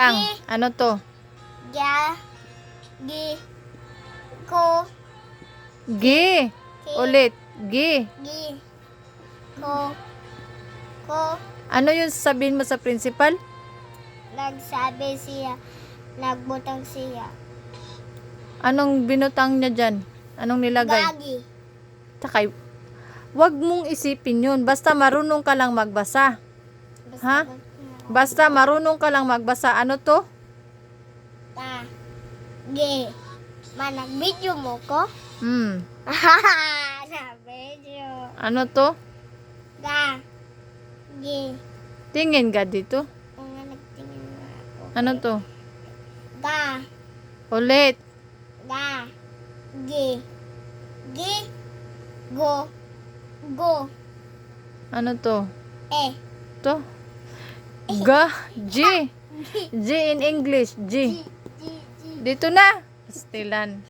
Ang, ano to? Ga. Gi. Ko. Gi. Ulit. Gi. Gi. Ko. Ko. Ano yung sabihin mo sa principal? Nagsabi siya. Nagbutang siya. Anong binutang niya dyan? Anong nilagay? Gagi. Tsaka, wag mong isipin yun. Basta marunong ka lang magbasa. Basta Ha? Basta- marunong ka lang magbasa. Ano to? Ta. Gi. Manag video mo ko? Hmm. na video. Ano to? Ga. Gi. Tingin ka dito. Kung nga nagtingin na ako. Ano to? Ga. Ulit. Ga. Gi. Gi. Go. Go. Ano to? Eh. To? Ga. G. G in English. G. Dito na. Pastilan.